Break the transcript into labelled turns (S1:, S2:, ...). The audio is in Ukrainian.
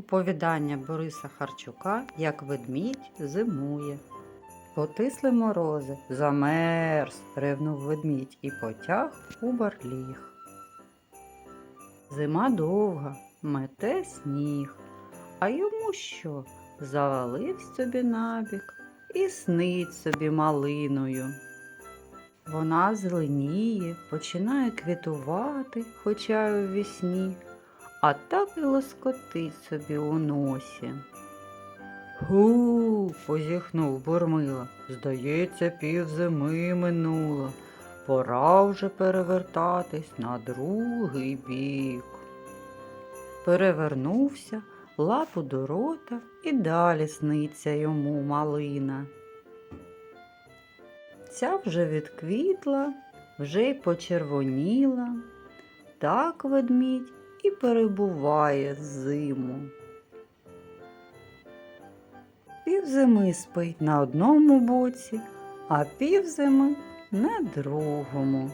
S1: Оповідання Бориса Харчука Як ведмідь зимує. Потисли морози, замерз, ревнув ведмідь і потяг у барліг. Зима довга, мете сніг, а йому що? Завалив собі набік і снить собі малиною. Вона зеленіє, починає квітувати, хоча й у вісні, а так і лоскотить собі у носі. Гу, позіхнув Бурмила. Здається, півзими минуло. Пора вже перевертатись на другий бік. Перевернувся, лапу до рота і далі сниться йому малина. Ця вже відквітла, вже й почервоніла. Так ведмідь і перебуває зиму. Півзими спить на одному боці, а півзими на другому.